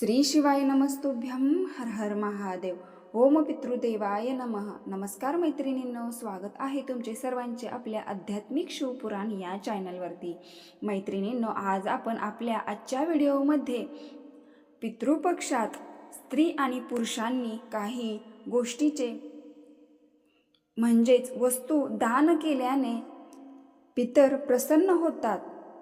श्री शिवाय नमस्तुभ्यम हर हर महादेव. ओम पितृदेवाय नमः. नमस्कार मैत्रिणींनो स्वागत आहे तुमचे सर्वांचे आपल्या आध्यात्मिक शिवपुराण या चॅनलवरती. मैत्रिणींनो आज आपण आपल्या आजच्या व्हिडिओमध्ये पितृपक्षात स्त्री आणि पुरुषांनी काही गोष्टीचे म्हणजेच वस्तू दान केल्याने पितर प्रसन्न होतात.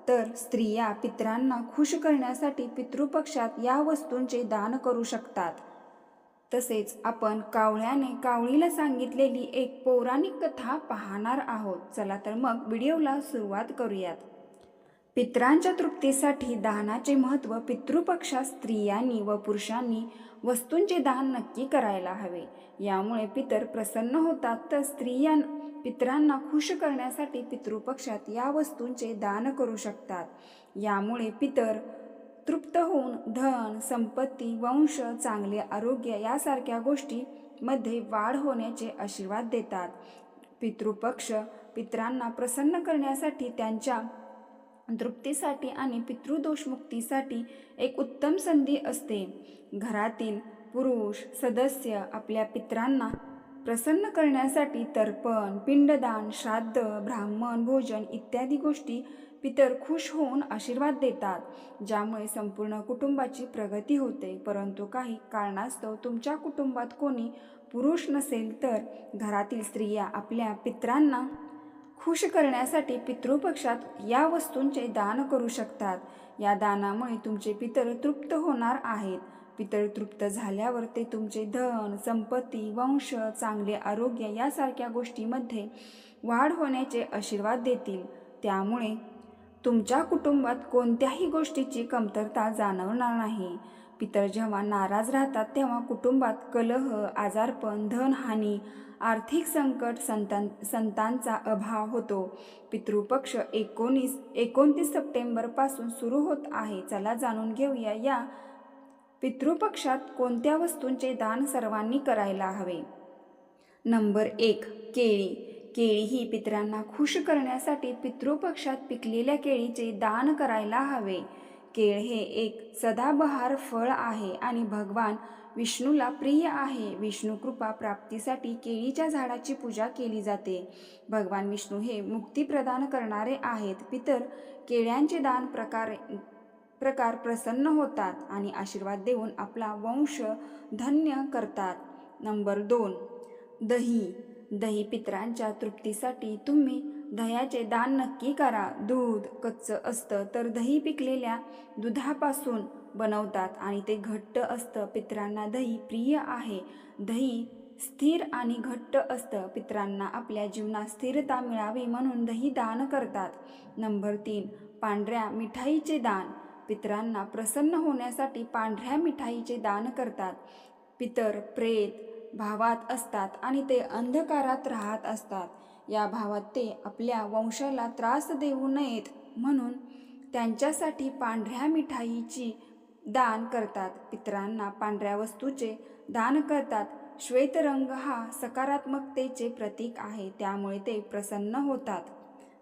तर स्त्रिया पितरांना खुश करण्यासाठी पितृपक्षात या वस्तूंचे दान करू शकतात. तसेच आपण कावळ्याने कावळीला सांगितलेली एक पौराणिक कथा पाहणार आहोत. चला तर मग व्हिडिओला सुरुवात करूयात. पितरांच्या तृप्तीसाठी दानाचे महत्त्व पितृपक्षात स्त्रियांनी व पुरुषांनी वस्तूंचे दान नक्की करायला हवे. यामुळे पितर प्रसन्न होतात. तर स्त्रियां पितरांना खुश करण्यासाठी पितृपक्षात या वस्तूंचे दान करू शकतात. यामुळे पितर तृप्त होऊन धन संपत्ती वंश चांगले आरोग्य यासारख्या गोष्टीमध्ये वाढ होण्याचे आशीर्वाद देतात. पितृपक्ष पितरांना प्रसन्न करण्यासाठी त्यांच्या तृप्तीसाठी आणि पितृदोषमुक्तीसाठी एक उत्तम संधी असते. घरातील पुरुष सदस्य आपल्या पितरांना प्रसन्न करण्यासाठी तर्पण पिंडदान श्राद्ध ब्राह्मण भोजन इत्यादी गोष्टी पितर खुश होऊन आशीर्वाद देतात ज्यामुळे संपूर्ण कुटुंबाची प्रगती होते. परंतु काही कारणास्तव तुमच्या कुटुंबात कोणी पुरुष नसेल तर घरातील स्त्रिया आपल्या पित्रांना खुश करण्यासाठी पितृपक्षात या वस्तूंचे दान करू शकतात. या दानामुळे तुमचे पितर तृप्त होणार आहेत. पितर तृप्त झाल्यावर ते तुमचे धन संपत्ती वंश चांगले आरोग्य यासारख्या गोष्टीमध्ये वाढ होण्याचे आशीर्वाद देतील. त्यामुळे तुमच्या कुटुंबात कोणत्याही गोष्टीची कमतरता जाणवणार नाही. पितर जेव्हा नाराज राहतात तेव्हा कुटुंबात कलह आजारपण धनहानी आर्थिक संकट संतान संतांचा अभाव होतो. पितृपक्ष एकोणीस एकोणतीस सप्टेंबरपासून सुरू होत आहे. चला जाणून घेऊया या पितृपक्षात कोणत्या वस्तूंचे दान सर्वांनी करायला हवे? नंबर एक केळी. केळी ही पितरांना खुश करण्यासाठी पितृपक्षात पिकलेल्या केळीचे दान करायला हवे. केळ हे एक सदाबहार फळ आहे आणि भगवान विष्णूला प्रिय आहे. विष्णू कृपा प्राप्तीसाठी केळीच्या झाडाची पूजा केली जाते. भगवान विष्णू हे मुक्ती प्रदान करणारे आहेत. पितर केळ्यांचे दान प्रकारे प्रकार प्रसन्न होतात आणि आशीर्वाद देऊन आपला वंश धन्य करतात. नंबर दोन दही. दही पित्रांच्या तृप्तीसाठी तुम्ही दह्याचे दान नक्की करा. दूध कच्चं असतं तर दही पिकलेल्या दुधापासून बनवतात आणि ते घट्ट असतं. पित्रांना दही प्रिय आहे. दही स्थिर आणि घट्ट असतं. पित्रांना आपल्या जीवनात स्थिरता मिळावी म्हणून दही दान करतात. नंबर तीन पांढऱ्या मिठाईचे दान. पितरांना प्रसन्न होण्यासाठी पांढऱ्या मिठाईचे दान करतात. पितर प्रेत भावात असतात आणि ते अंधकारात राहत असतात. या भावात ते आपल्या वंशाला त्रास देऊ नयेत म्हणून त्यांच्यासाठी पांढऱ्या मिठाईची दान करतात. पितरांना पांढऱ्या वस्तूचे दान करतात. श्वेत रंग हा सकारात्मकतेचे प्रतीक आहे त्यामुळे ते प्रसन्न होतात.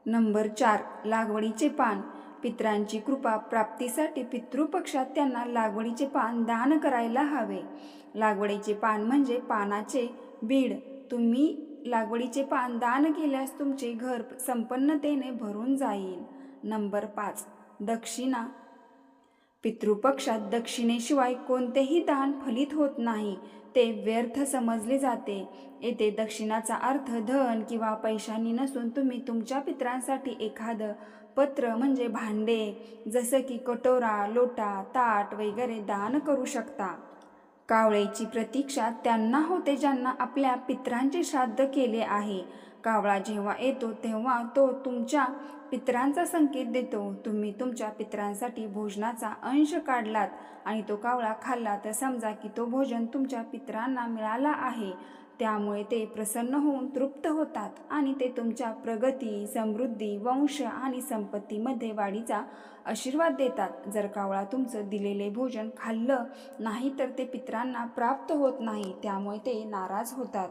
नंबर चार लागवडीचे पान. पित्रांची कृपा प्राप्तीसाठी पितृपक्षात त्यांना लागवडीचे पान दान करायला हवे. लागवडीचे पान म्हणजे पानाचे बीड. तुम्ही लागवडीचे पान दान केल्यास तुमचे घर संपन्नतेने भरून जाईल. नंबर पाच दक्षिणा. पितृपक्षात दक्षिणेशिवाय कोणतेही दान फलित होत नाही ते व्यर्थ समजले जाते. येथे दक्षिणाचा अर्थ धन किंवा पैशांनी नसून तुम्ही तुमच्या पित्रांसाठी एखादं पत्र म्हणजे भांडे जसं की कटोरा लोटा ताट वगैरे दान करू शकता. कावळेची प्रतीक्षा त्यांना होते ज्यांना आपल्या पित्रांचे श्राद्ध केले आहे. कावळा जेव्हा येतो तेव्हा तो तुमच्या पित्रांचा संकेत देतो. तुम्ही तुमच्या पित्रांसाठी भोजनाचा अंश काढलात आणि तो कावळा खाल्ला तर समजा की तो भोजन तुमच्या पित्रांना मिळाला आहे. त्यामुळे ते प्रसन्न होऊन तृप्त होतात आणि ते तुमच्या प्रगती समृद्धी वंश आणि संपत्तीमध्ये वाढीचा आशीर्वाद देतात. जर कावळा तुमचं दिलेले भोजन खाल्लं नाही तर ते पित्रांना प्राप्त होत नाही. त्यामुळे ते नाराज होतात.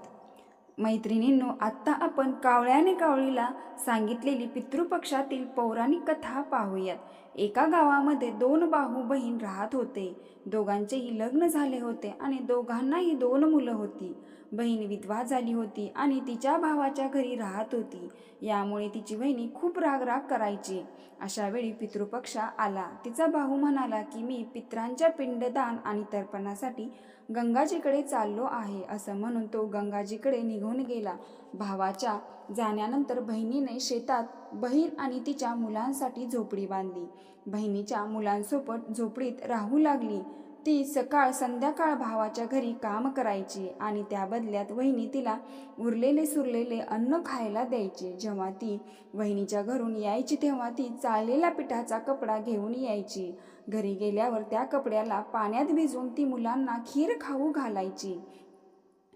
मैत्रिणींनो आत्ता आपण कावळ्याने कावळीला सांगितलेली पितृपक्षातील पौराणिक कथा पाहूयात. एका गावामध्ये दोन भाऊ बहीण राहत होते. दोघांचेही लग्न झाले होते आणि दोघांनाही दोन मुलं होती. बहीण विधवा झाली होती आणि तिच्या भावाच्या घरी राहत होती. यामुळे तिची बहिणी खूप राग राग करायची. अशा वेळी पितृपक्ष आला. तिचा भाऊ म्हणाला की मी पित्रांच्या पिंडदान आणि तर्पणासाठी गंगाजीकडे चाललो आहे. असं म्हणून तो गंगाजीकडे निघून गेला. भावाच्या जाण्यानंतर बहिणीने शेतात बहीण आणि तिच्या मुलांसाठी झोपडी बांधली. बहिणीच्या मुलांसोबत झोपडीत राहू लागली. ती सकाळ संध्याकाळ भावाच्या घरी काम करायची आणि त्या बदल्यात वहिनी तिला उरलेले सुरलेले अन्न खायला द्यायची. जेव्हा ती वहिनीच्या घरून यायची तेव्हा ती चाळलेला पिठाचा कपडा घेऊन यायची. घरी गेल्यावर त्या कपड्याला पाण्यात भिजवून ती मुलांना खीर खाऊ घालायची.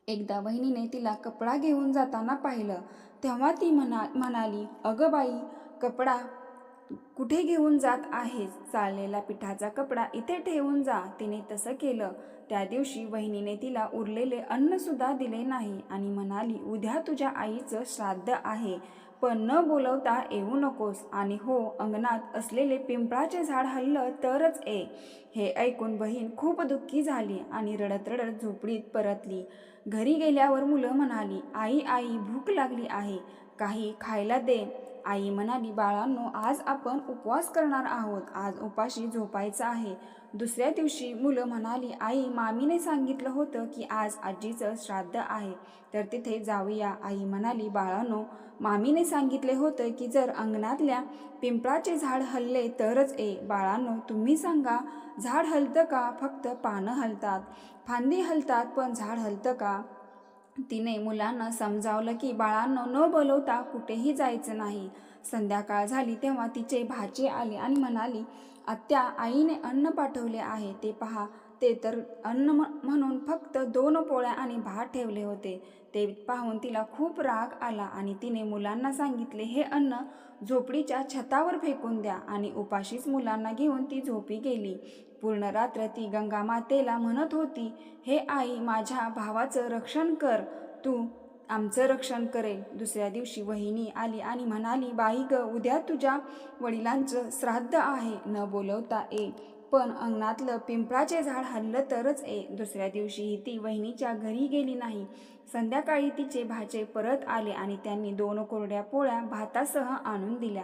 एकदा बहिणीने तिला कपडा घेऊन जाताना पाहिलं तेव्हा ती म्हणा म्हणाली अगं बाई कपडा कुठे घेऊन जात आहेस? चाललेला पिठाचा कपडा इथे ठेवून जा. तिने तसं केलं. त्या दिवशी वहिनीने तिला उरलेले अन्नसुद्धा दिले नाही आणि म्हणाली उद्या तुझ्या आईचं श्राद्ध आहे. पण न बोलवता येऊ नकोस. आणि हो अंगणात असलेले पिंपळाचे झाड हल्लं तरच ये. हे ऐकून बहीण खूप दुःखी झाली आणि रडत रडत झोपडीत परतली. घरी गेल्यावर मुलं म्हणाली आई आई भूक लागली आहे. काही खायला दे. आई म्हणाली बाळांनो आज आपण उपवास करणार आहोत. आज उपाशी झोपायचं आहे. दुसऱ्या दिवशी मुलं म्हणाली आई मामीने सांगितलं होतं की आज आजीचं श्राद्ध आहे. तर तिथे जाऊया. आई म्हणाली बाळांनो मामीने सांगितले होतं की जर अंगणातल्या पिंपळाचे झाड हलले तरच ए. बाळांनो तुम्ही सांगा झाड हलतं का? फक्त पानं हलतात. फांदी हलतात पण झाड हलतं का? तिने मुलांना समजावलं की बाळांनो न बोलवता कुठेही जायचं नाही. संध्याकाळ झाली तेव्हा तिचे भाचे आले आणि म्हणाली आत्या आईने अन्न पाठवले आहे ते पहा. ते तर अन्न म्हणून फक्त दोन पोळ्या आणि भात ठेवले होते. ते पाहून तिला खूप राग आला आणि तिने मुलांना सांगितले हे अन्न झोपडीच्या छतावर फेकून द्या. आणि उपाशीच मुलांना घेऊन ती झोपी गेली. पूर्ण रात्र ती गंगा मातेला म्हणत होती हे आई माझ्या भावाचं रक्षण कर. तू आमचं रक्षण करेल दुसऱ्या दिवशी वहिनी आली आणि म्हणाली बाई ग उद्या तुझ्या वडिलांचं श्राद्ध आहे. न बोलवता ये पण अंगणातलं पिंपळाचे झाड हल्लं तरच ए. दुसऱ्या दिवशीही ती वहिनीच्या घरी गेली नाही. संध्याकाळी तिचे भाचे परत आले आणि त्यांनी दोन कोरड्या पोळ्या भातासह आणून दिल्या.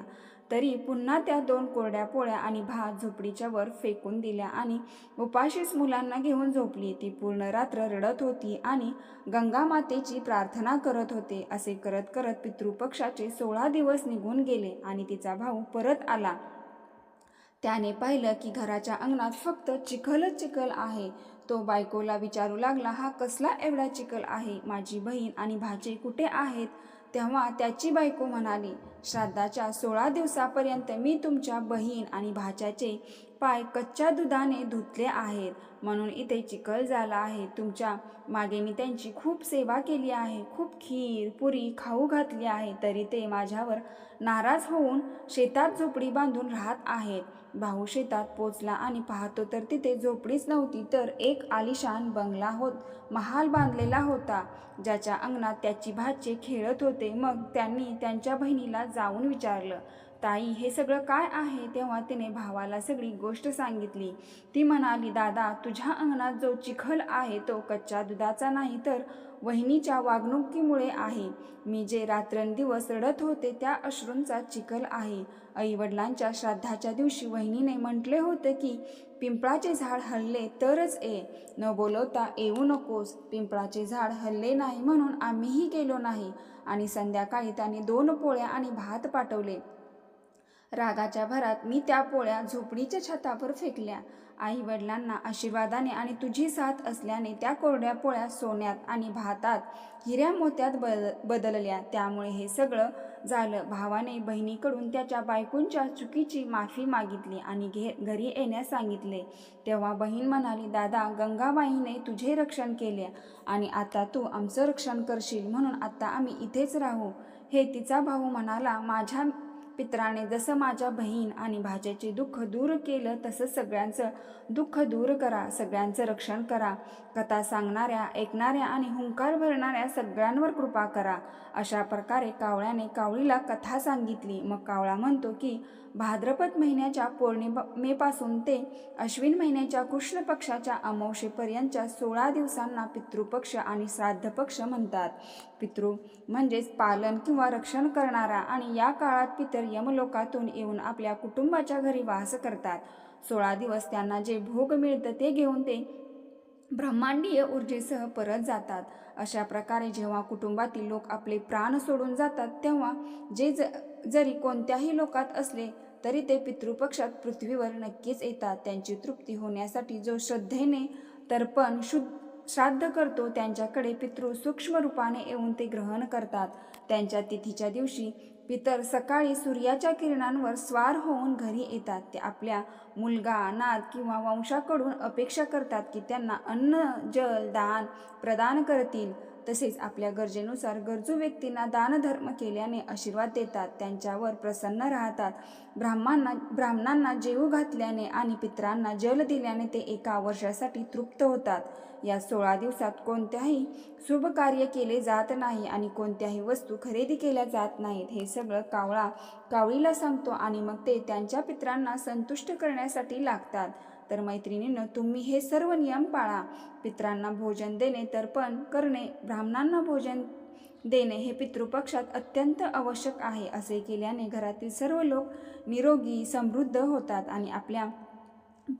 तरी पुन्हा त्या दोन कोरड्या पोळ्या आणि भात झोपडीच्या वर फेकून दिल्या आणि उपाशीच मुलांना घेऊन झोपली. ती पूर्ण रात्र रडत होती आणि गंगा मातेची प्रार्थना करत होते. असे करत करत पितृपक्षाचे सोळा दिवस निघून गेले आणि तिचा भाऊ परत आला. त्याने पाहिलं की घराच्या अंगणात फक्त चिखलच चिखल आहे. तो बायकोला विचारू लागला हा कसला एवढा चिखल आहे? माझी बहीण आणि भाचे कुठे आहेत? तेव्हा त्याची बायको म्हणाली श्राद्धाच्या सोळा दिवसापर्यंत मी तुमच्या बहीण आणि भाच्याचे पाय कच्च्या दुधाने धुतले आहेत. म्हणून इथे चिखल झाला आहे. तुमच्या मागे मी त्यांची खूप सेवा केली आहे. खूप खीर पुरी खाऊ घातली आहे. तरी ते माझ्यावर नाराज होऊन शेतात झोपडी बांधून राहत आहेत. भाऊ शेतात पोचला आणि पाहतो तर तिथे झोपडीच नव्हती तर एक आलिशान बंगला होत महाल बांधलेला होता ज्याच्या अंगणात त्याची भाचे खेळत होते. मग त्यांनी त्यांच्या बहिणीला जाऊन विचारलं ताई हे सगळं काय आहे? तेव्हा तिने भावाला सगळी गोष्ट सांगितली. ती म्हणाली दादा तुझ्या अंगणात जो चिखल आहे तो कच्च्या दुधाचा नाही तर वहिनीच्या वागणुकीमुळे आहे. मी जे रात्रंदिवस रडत होते त्या अश्रूंचा चिखल आहे. आईवडिलांच्या श्राद्धाच्या दिवशी वहिनीने म्हटले होते की पिंपळाचे झाड हल्ले तरच ये. न बोलवता येऊ नकोस. पिंपळाचे झाड हल्ले नाही म्हणून आम्हीही गेलो नाही. आणि संध्याकाळी त्याने दोन पोळ्या आणि भात पाठवले. रागाच्या भरात मी त्या पोळ्या झोपडीच्या छतावर फेकल्या. आई वडिलांना आशीर्वादाने आणि तुझी साथ असल्याने त्या कोरड्या पोळ्या सोन्यात आणि भातात हिऱ्या मोत्यात बद बदलल्या. त्यामुळे हे सगळं झालं. भावाने बहिणीकडून त्याच्या बायकूंच्या चुकीची माफी मागितली आणि घे घरी येण्यास सांगितले. तेव्हा बहीण म्हणाली दादा गंगाबाईने तुझे रक्षण केले आणि आता तू आमचं रक्षण करशील म्हणून आता आम्ही इथेच राहू. हे तिचा भाऊ म्हणाला माझ्या पित्राने जसं माझ्या बहीण आणि भाच्याचे दुःख दूर केलं तसं सगळ्यांचं दुःख दूर करा सगळ्यांचं रक्षण करा. कथा सांगणाऱ्या ऐकणाऱ्या आणि हुंकार भरणाऱ्या सगळ्यांवर कृपा करा. अशा प्रकारे कावळ्याने कावळीला कथा सांगितली. मग कावळा म्हणतो की भाद्रपद महिन्याच्या पौर्णिमेपासून ते अश्विन महिन्याच्या कृष्ण पक्षाच्या अमावशेपर्यंतच्या सोळा दिवसांना पितृपक्ष आणि श्राद्ध पक्ष म्हणतात. पितृ म्हणजेच पालन किंवा रक्षण करणारा आणि या काळात पितर यमलोकातून येऊन आपल्या कुटुंबाच्या घरी वास करतात. सोळा दिवस त्यांना जे भोग मिळतं ते घेऊन ते ब्रह्मांडीय ऊर्जेसह परत जातात. अशा प्रकारे जेव्हा कुटुंबातील लोक आपले प्राण सोडून जातात तेव्हा जे ज जरी कोणत्याही लोकात असले तरी ते पितृपक्षात पृथ्वीवर नक्कीच येतात. त्यांची तृप्ती होण्यासाठी जो श्रद्धेने तर्पण शुद्ध श्राद्ध करतो त्यांच्याकडे पितृ सूक्ष्म रूपाने येऊन ते ग्रहण करतात. त्यांच्या तिथीच्या दिवशी पितर सकाळी सूर्याच्या किरणांवर स्वार होऊन घरी येतात. ते आपल्या मुलगा नात किंवा वंशाकडून अपेक्षा करतात की त्यांना अन्न जल दान प्रदान करतील. तसेच आपल्या गरजेनुसार गरजू व्यक्तींना दानधर्म केल्याने आशीर्वाद देतात. त्यांच्यावर प्रसन्न राहतात. ब्राह्मणांना ब्राह्मणांना जेवू घातल्याने आणि पितरांना जल दिल्याने ते एका वर्षासाठी तृप्त होतात. या सोळा दिवसात कोणत्याही शुभ कार्य केले जात नाही आणि कोणत्याही वस्तू खरेदी केल्या जात नाहीत. हे सगळं कावळा कावळीला सांगतो आणि मग ते त्यांच्या पित्रांना संतुष्ट करण्यासाठी लागतात. तर मैत्रिणीनं तुम्ही हे सर्व नियम पाळा. पित्रांना भोजन देणे तर्पण करणे ब्राह्मणांना भोजन देणे हे पितृपक्षात अत्यंत आवश्यक आहे. असे केल्याने घरातील सर्व लोक निरोगी समृद्ध होतात आणि आपल्या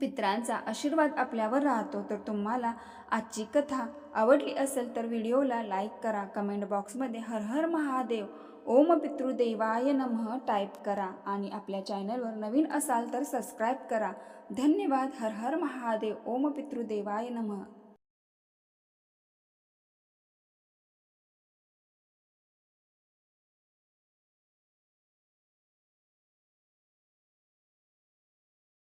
पित्रांचा आशीर्वाद आपल्यावर राहतो. तर तुम्हाला आजची कथा आवडली असेल तर व्हिडिओला लाईक करा. कमेंट बॉक्समध्ये हर हर महादेव ओम पितृदेवाय नमः टाईप करा आणि आपल्या चॅनलवर नवीन असाल तर सबस्क्राईब करा. धन्यवाद. हर हर महादेव ओम पितृदेवाय नमः.